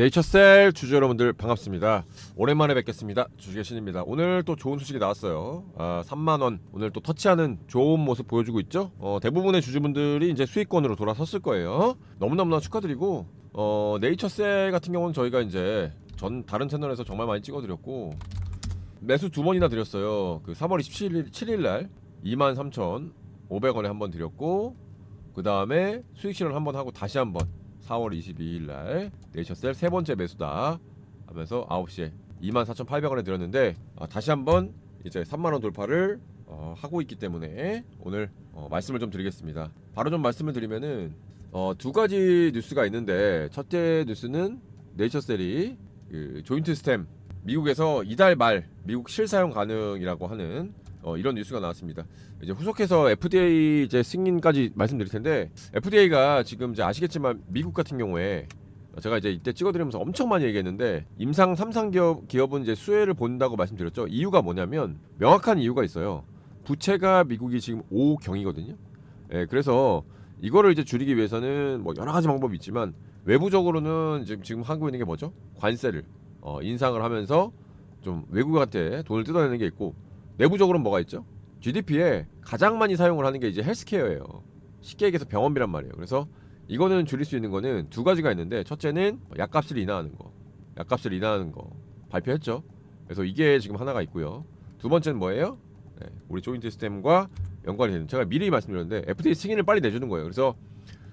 네이처셀 주주 여러분들 반갑습니다. 오랜만에 뵙겠습니다. 주식의 신입니다. 오늘 또 좋은 소식이 나왔어요. 아, 3만 원 오늘 또 터치하는 좋은 모습 보여주고 있죠. 어, 대부분의 주주분들이 이제 수익권으로 돌아섰을 거예요. 너무너무나 축하드리고 어, 네이처셀 같은 경우는 저희가 이제 전 다른 채널에서 정말 많이 찍어드렸고 매수 두 번이나 드렸어요. 그 3월 27일 7일 날 23,500원에 한 번 드렸고 그 다음에 수익 실현 한번 하고 다시 한번 4월 22일 날 네이처셀 세 번째 매수다 하면서 9시에 24,800원에 드렸는데 아, 다시 한번 이제 3만 원 돌파를 어, 하고 있기 때문에 오늘 어, 말씀을 좀 드리겠습니다. 바로 좀 말씀을 드리면은 어, 두 가지 뉴스가 있는데 첫째 뉴스는 네이처셀이 그 조인트 스템 미국에서 이달 말 미국 실사용 가능이라고 하는 어, 이런 뉴스가 나왔습니다. 이제 후속해서 FDA 이제 승인까지 말씀드릴 텐데 FDA가 지금 이제 아시겠지만 미국 같은 경우에 제가 이제 이때 찍어드리면서 엄청 많이 얘기했는데 임상 3상 기업 기업은 이제 수혜를 본다고 말씀드렸죠. 이유가 뭐냐면 명확한 이유가 있어요. 부채가 미국이 지금 5경이거든요. 예, 그래서 이거를 이제 줄이기 위해서는 뭐 여러 가지 방법이 있지만 외부적으로는 지금 지금 하고 있는 게 뭐죠? 관세를 어, 인상을 하면서 좀 외국한테 돈을 뜯어내는 게 있고 내부적으로는 뭐가 있죠? GDP에 가장 많이 사용을 하는 게 이제 헬스케어예요. 쉽게 얘기해서 병원비란 말이에요. 그래서 이거는 줄일 수 있는 거는 두 가지가 있는데 첫째는 약값을 인하하는 거. 약값을 인하하는 거 발표했죠. 그래서 이게 지금 하나가 있고요. 두 번째는 뭐예요? 네, 우리 조인트 시스템과 연관이 되는 제가 미리 말씀드렸는데 FDA 승인을 빨리 내주는 거예요. 그래서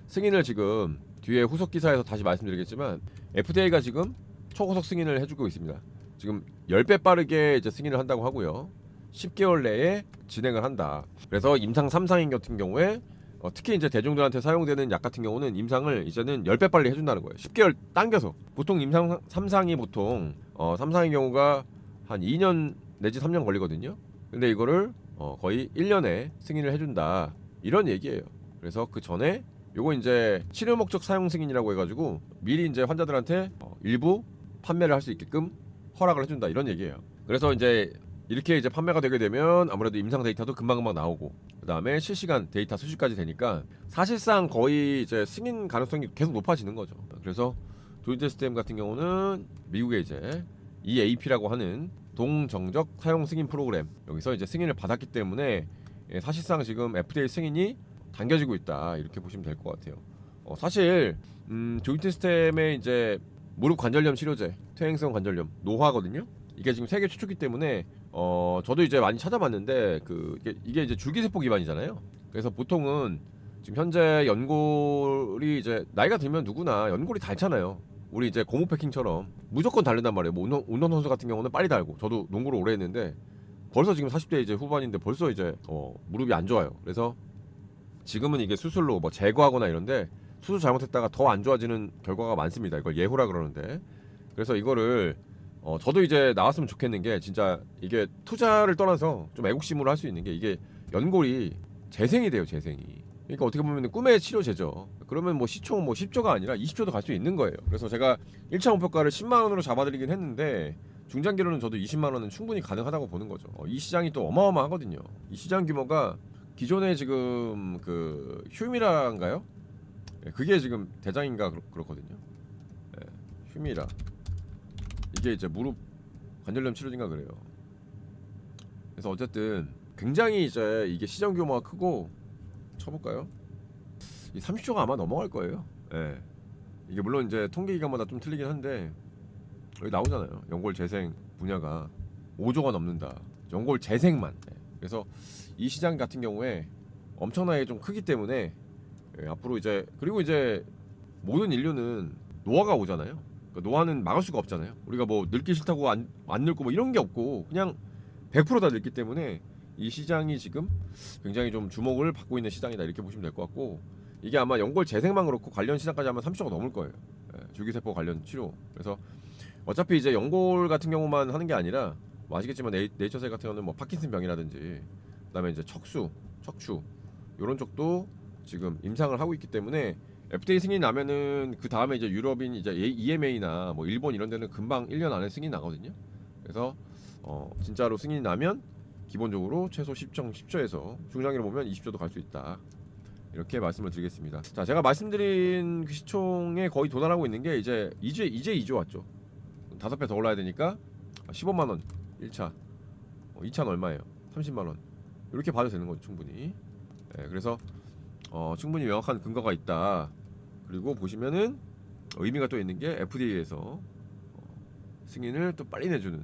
승인을 지금 뒤에 후속 기사에서 다시 말씀드리겠지만 FDA가 지금 초고속 승인을 해주고 있습니다. 지금 10배 빠르게 이제 승인을 한다고 하고요. 10개월 내에 진행을 한다. 그래서 임상 3상인 같은 경우에 어, 특히 이제 대중들한테 사용되는 약 같은 경우는 임상을 이제는 10배 빨리 해준다는 거예요. 10개월 당겨서. 보통 임상 3상이 보통 어, 3상의 경우가 한 2년 내지 3년 걸리거든요. 근데 이거를 어, 거의 1년에 승인을 해준다. 이런 얘기예요. 그래서 그 전에 요거 이제 치료 목적 사용 승인이라고 해가지고 미리 이제 환자들한테 어, 일부 판매를 할 수 있게끔 허락을 해준다 이런 얘기예요. 그래서 이제 이렇게 이제 판매가 되게 되면 아무래도 임상 데이터도 금방금방 나오고 그 다음에 실시간 데이터 수집까지 되니까 사실상 거의 이제 승인 가능성이 계속 높아지는 거죠. 그래서 시스템 같은 경우는 미국에 이제 EAP라고 하는 동정적 사용 승인 프로그램 여기서 이제 승인을 받았기 때문에 예, 사실상 지금 FDA 승인이 당겨지고 있다 이렇게 보시면 될 것 같아요. 어, 사실 음, 조인트 시스템의 이제 무릎 관절염 치료제, 퇴행성 관절염, 노화거든요. 이게 지금 세계 최초기 때문에 어 저도 이제 많이 찾아봤는데 그 이게, 이제 줄기세포 기반이잖아요. 그래서 보통은 지금 현재 연골이 이제 나이가 들면 누구나 연골이 닳잖아요. 우리 이제 고무 패킹처럼 무조건 닳는단 말이에요. 뭐 운동, 운동 선수 같은 경우는 빨리 닳고 저도 농구를 오래 했는데 벌써 지금 40대 이제 후반인데 벌써 이제 어, 무릎이 안 좋아요. 그래서 지금은 이게 수술로 뭐 제거하거나 이런데 수술 잘못했다가 더 안 좋아지는 결과가 많습니다. 이걸 예후라 그러는데 그래서 이거를 어, 저도 이제 나왔으면 좋겠는 게 진짜 이게 투자를 떠나서 좀 애국심으로 할 수 있는 게 이게 연골이 재생이 돼요 재생이. 그러니까 어떻게 보면 꿈의 치료제죠. 그러면 뭐 시총 뭐 10조가 아니라 20조도 갈 수 있는 거예요. 그래서 제가 1차 목표가를 10만 원으로 잡아드리긴 했는데 중장기로는 저도 20만 원은 충분히 가능하다고 보는 거죠. 어, 이 시장이 또 어마어마하거든요. 이 시장 규모가 기존에 지금 그 휴미라인가요? 예, 그게 지금 대장인가 그렇, 그렇거든요. 예, 휴미라 이게 이제 무릎 관절염 치료인가 그래요. 그래서 어쨌든 굉장히 이제 이게 시장 규모가 크고 쳐볼까요? 이 30조가 아마 넘어갈 거예요. 예. 이게 물론 이제 통계 기간마다 좀 틀리긴 한데 여기 나오잖아요. 연골 재생 분야가 5조가 넘는다. 연골 재생만. 예. 그래서 이 시장 같은 경우에 엄청나게 좀 크기 때문에 예, 앞으로 이제 그리고 이제 모든 인류는 노화가 오잖아요. 그러니까 노화는 막을 수가 없잖아요. 우리가 뭐 늙기 싫다고 안, 안 늙고 뭐 이런 게 없고 그냥 100%다 늙기 때문에 이 시장이 지금 굉장히 좀 주목을 받고 있는 시장이다 이렇게 보시면 될 것 같고 이게 아마 연골 재생만 그렇고 관련 시장까지 하면 30조가 넘을 거예요. 예, 줄기세포 관련 치료. 그래서 어차피 이제 연골 같은 경우만 하는 게 아니라 뭐 아시겠지만 네이, 네이처셀 같은 경우는 뭐 파킨슨 병이라든지 그다음에 이제 척수, 척추 이런 쪽도 지금 임상을 하고 있기 때문에 FDA 승인 나면은 그 다음에 이제 유럽인 이제 EMA나 뭐 일본 이런 데는 금방 1년 안에 승인 나거든요. 그래서 어 진짜로 승인이 나면 기본적으로 최소 10정 10조에서 중장기로 보면 20조도 갈 수 있다. 이렇게 말씀을 드리겠습니다. 자, 제가 말씀드린 그 시총에 거의 도달하고 있는 게 이제 이제 이제 2조 왔죠. 다섯 배 더 올라야 되니까 15만 원 1차, 어, 2차는 얼마예요? 30만 원. 이렇게 봐도 되는 거죠, 충분히. 예, 그래서 어, 충분히 명확한 근거가 있다. 그리고 보시면은 의미가 또 있는 게 FDA에서 어, 승인을 또 빨리 내주는.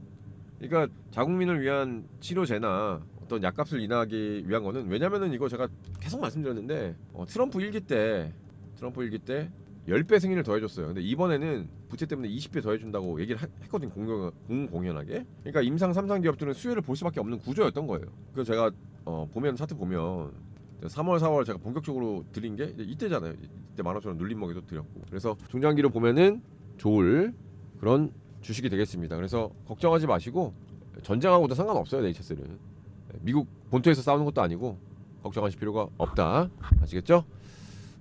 그러니까 자국민을 위한 치료제나 어떤 약값을 인하하기 위한 거는 왜냐면은 이거 제가 계속 말씀드렸는데 어, 트럼프 일기 때 트럼프 일기 때 10배 승인을 더 해줬어요. 근데 이번에는 부채 때문에 20배 더 해준다고 얘기를 하- 했거든 공공, 공공 연하게. 그러니까 임상 3상 기업들은 수혜를 볼 수밖에 없는 구조였던 거예요. 그래서 제가 어, 보면 차트 보면 3월 4월 제가 본격적으로 드린 게 이때잖아요. 이때 만원처럼 눌림목에도 드렸고. 그래서 중장기로 보면은 좋을 그런 주식이 되겠습니다. 그래서 걱정하지 마시고 전쟁하고도 상관없어요 네이처스는. 미국 본토에서 싸우는 것도 아니고 걱정하실 필요가 없다. 아시겠죠?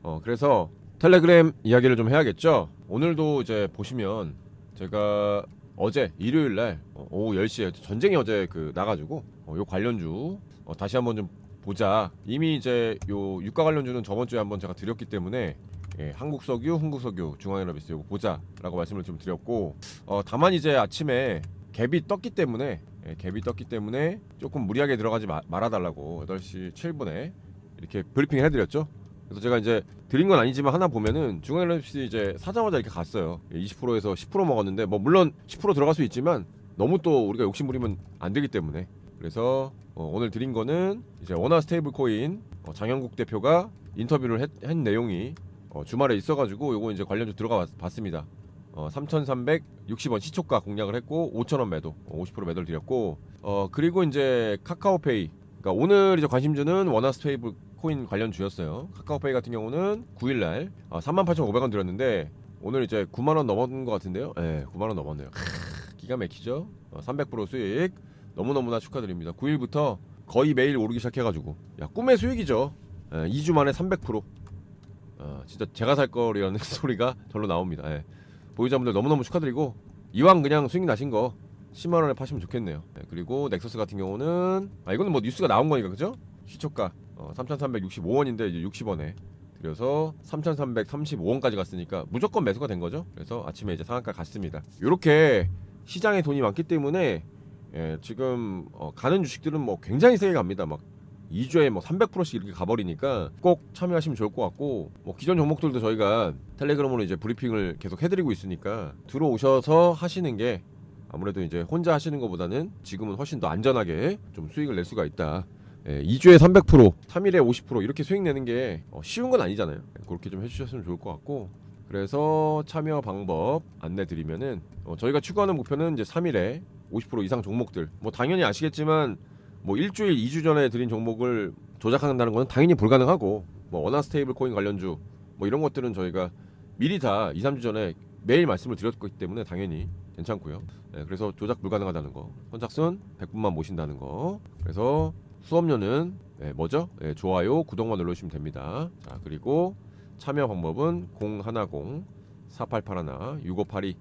어 그래서 텔레그램 이야기를 좀 해야겠죠. 오늘도 이제 보시면 제가 어제 일요일 날 어, 오후 10시에 전쟁이 어제 그 나가지고 어, 요 관련주 어, 다시 한번 좀 보자. 이미 이제 요 유가 관련주는 저번 주에 한번 제가 드렸기 때문에 예, 한국 석유, 흥국 석유, 중앙에너비스 요거 보자라고 말씀을 좀 드렸고 어, 다만 이제 아침에 갭이 떴기 때문에 예, 갭이 떴기 때문에 조금 무리하게 들어가지 마, 말아달라고 8시 7분에 이렇게 브리핑을 해드렸죠. 그래서 제가 이제 드린 건 아니지만 하나 보면은 중앙에너비스 이제 사자마자 이렇게 갔어요. 20%에서 10% 먹었는데 뭐 물론 10% 들어갈 수 있지만 너무 또 우리가 욕심 부리면 안 되기 때문에 그래서 어, 오늘 드린 거는 이제 원화 스테이블 코인 어, 장영국 대표가 인터뷰를 했, 한 내용이 어, 주말에 있어가지고 요거 이제 관련주 들어가 봤, 봤습니다. 어, 3,360원 시초가 공략을 했고 5,000원 매도, 어, 50% 매도를 드렸고 어 그리고 이제 카카오페이, 그러니까 오늘 이제 관심주는 원화 스테이블 코인 관련 주였어요. 카카오페이 같은 경우는 9일날 어, 38,500원 드렸는데 오늘 이제 9만 원 넘었는 것 같은데요. 예, 9만 원 넘었네요. 크, 기가 막히죠. 어, 300% 수익 너무 너무나 축하드립니다. 9일부터 거의 매일 오르기 시작해가지고 야 꿈의 수익이죠. 예, 2주 만에 300%. 어, 진짜 제가 살 거라는 소리가 절로 나옵니다. 예. 보유자분들 너무너무 축하드리고 이왕 그냥 수익 나신 거 10만 원에 파시면 좋겠네요. 예, 그리고 넥서스 같은 경우는 아 이거는 뭐 뉴스가 나온 거니까 그죠? 시초가 어, 3,365원인데 이제 60원에 그래서 3,335원까지 갔으니까 무조건 매수가 된 거죠. 그래서 아침에 이제 상한가 갔습니다. 이렇게 시장에 돈이 많기 때문에 예, 지금 어, 가는 주식들은 뭐 굉장히 세게 갑니다. 막 2주에 뭐 300%씩 이렇게 가버리니까 꼭 참여하시면 좋을 것 같고 뭐 기존 종목들도 저희가 텔레그램으로 이제 브리핑을 계속 해드리고 있으니까 들어오셔서 하시는 게 아무래도 이제 혼자 하시는 것보다는 지금은 훨씬 더 안전하게 좀 수익을 낼 수가 있다. 예, 2주에 300%, 3일에 50% 이렇게 수익 내는 게 어, 쉬운 건 아니잖아요. 그렇게 좀 해주셨으면 좋을 것 같고 그래서 참여 방법 안내 드리면은 어, 저희가 추구하는 목표는 이제 3일에 50% 이상 종목들 뭐 당연히 아시겠지만 뭐 일주일, 2주 전에 드린 종목을 조작한다는 것은 당연히 불가능하고 뭐 원화 스테이블 코인 관련주 뭐 이런 것들은 저희가 미리 다 2, 3주 전에 매일 말씀을 드렸기 때문에 당연히 괜찮고요. 예, 그래서 조작 불가능하다는 거. 선착순 100분만 모신다는 거. 그래서 수업료는 예, 뭐죠? 예, 좋아요, 구독만 눌러주시면 됩니다. 자, 그리고 참여 방법은 010 4881 6582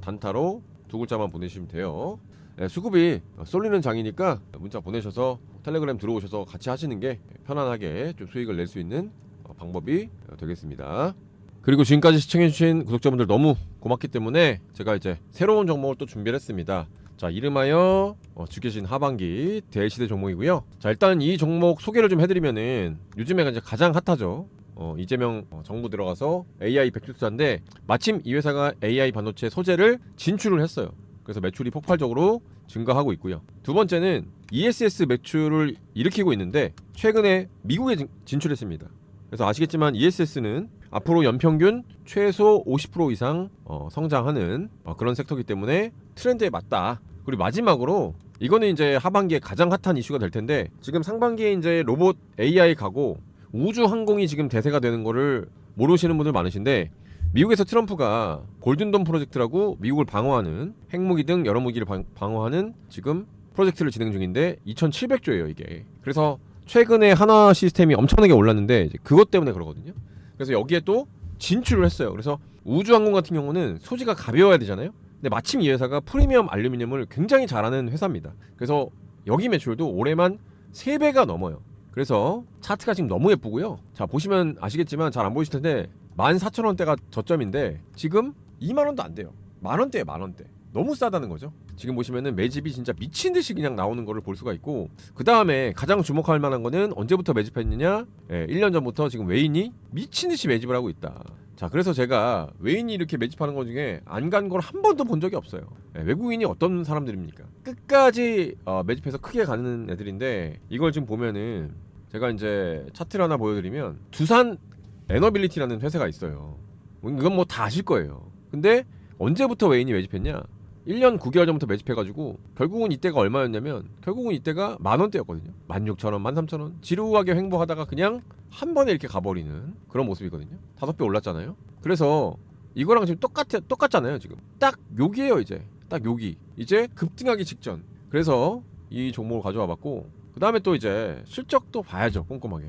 단타로 두 글자만 보내시면 돼요. 예, 수급이 쏠리는 장이니까 문자 보내셔서 텔레그램 들어오셔서 같이 하시는 게 편안하게 좀 수익을 낼 수 있는 어, 방법이 어, 되겠습니다. 그리고 지금까지 시청해주신 구독자분들 너무 고맙기 때문에 제가 이제 새로운 종목을 또 준비를 했습니다. 자 이름하여 어, 주계신 하반기 대시대 종목이고요. 자 일단 이 종목 소개를 좀 해드리면은 요즘에 이제 가장 핫하죠. 어, 이재명 어, 정부 들어가서 AI 백투자인데 마침 이 회사가 AI 반도체 소재를 진출을 했어요. 그래서 매출이 폭발적으로 증가하고 있고요. 두 번째는 ESS 매출을 일으키고 있는데 최근에 미국에 진- 진출했습니다. 그래서 아시겠지만 ESS는 앞으로 연평균 최소 50% 이상 어, 성장하는 어, 그런 섹터이기 때문에 트렌드에 맞다. 그리고 마지막으로 이거는 이제 하반기에 가장 핫한 이슈가 될 텐데 지금 상반기에 이제 로봇 AI 가고 우주 항공이 지금 대세가 되는 거를 모르시는 분들 많으신데 미국에서 트럼프가 골든돔 프로젝트라고 미국을 방어하는 핵무기 등 여러 무기를 방, 방어하는 지금 프로젝트를 진행 중인데 2,700조예요 이게. 그래서 최근에 하나 시스템이 엄청나게 올랐는데 그것 때문에 그러거든요. 그래서 여기에 또 진출을 했어요. 그래서 우주항공 같은 경우는 소지가 가벼워야 되잖아요. 근데 마침 이 회사가 프리미엄 알루미늄을 굉장히 잘하는 회사입니다. 그래서 여기 매출도 올해만 3배가 넘어요. 그래서 차트가 지금 너무 예쁘고요. 자 보시면 아시겠지만 잘 안 보이실 텐데 14,000원대가 저점인데 지금 2만 원도 안 돼요. 만 원대에 만 원대. 너무 싸다는 거죠. 지금 보시면은 매집이 진짜 미친 듯이 그냥 나오는 거를 볼 수가 있고 그 다음에 가장 주목할 만한 거는 언제부터 매집했느냐? 예, 1년 전부터 지금 웨인이 미친 듯이 매집을 하고 있다. 자, 그래서 제가 웨인이 이렇게 매집하는 것 중에 안 간 걸 한 번도 본 적이 없어요. 예, 외국인이 어떤 사람들입니까? 끝까지 어, 매집해서 크게 가는 애들인데 이걸 지금 보면은 제가 이제 차트를 하나 보여드리면 두산 에너빌리티라는 회사가 있어요. 이건 뭐 다 아실 거예요. 근데 언제부터 웨인이 매집했냐? 1년 9개월 전부터 매집해가지고 결국은 이때가 얼마였냐면 결국은 이때가 만 원대였거든요. 16,000원, 13,000원 지루하게 횡보하다가 그냥 한 번에 이렇게 가버리는 그런 모습이거든요. 다섯 배 올랐잖아요. 그래서 이거랑 지금 똑같아 똑같잖아요. 지금 딱 여기에요 이제 딱 여기 이제 급등하기 직전. 그래서 이 종목을 가져와봤고 그 다음에 또 이제 실적도 봐야죠 꼼꼼하게.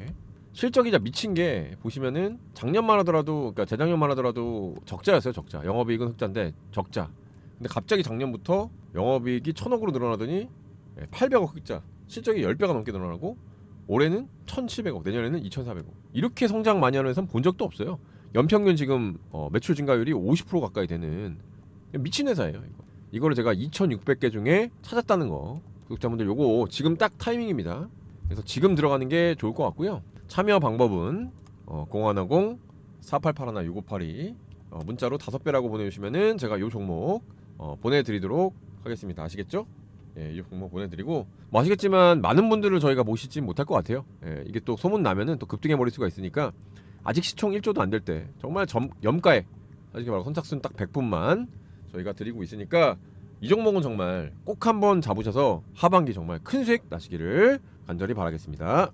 실적이 진짜 미친 게 보시면은 작년만 하더라도 그러니까 재작년만 하더라도 적자였어요 적자. 영업이익은 흑자인데 적자. 근데 갑자기 작년부터 영업이익이 천억으로 늘어나더니 800억 흑자. 실적이 10배가 넘게 늘어나고 올해는 1700억 내년에는 2400억. 이렇게 성장 많이 하는 회사는 본 적도 없어요. 연평균 지금 어, 매출 증가율이 50% 가까이 되는 미친 회사예요 이거. 이거를 제가 2600개 중에 찾았다는 거 구독자분들 요거 지금 딱 타이밍입니다 그래서 지금 들어가는 게 좋을 것 같고요 참여 방법은 어, 0110 4881 6582 어, 문자로 다섯 배라고 보내주시면은 제가 요 종목 어, 보내드리도록 하겠습니다. 아시겠죠? 예, 이 종목 보내드리고 뭐 아시겠지만 많은 분들을 저희가 모시지 못할 것 같아요. 예, 이게 또 소문 나면은 또 급등해 버릴 수가 있으니까 아직 시총 1조도 안 될 때 정말 점, 염가에 사실 말로 선착순 딱 100분만 저희가 드리고 있으니까 이 종목은 정말 꼭 한번 잡으셔서 하반기 정말 큰 수익 나시기를 간절히 바라겠습니다.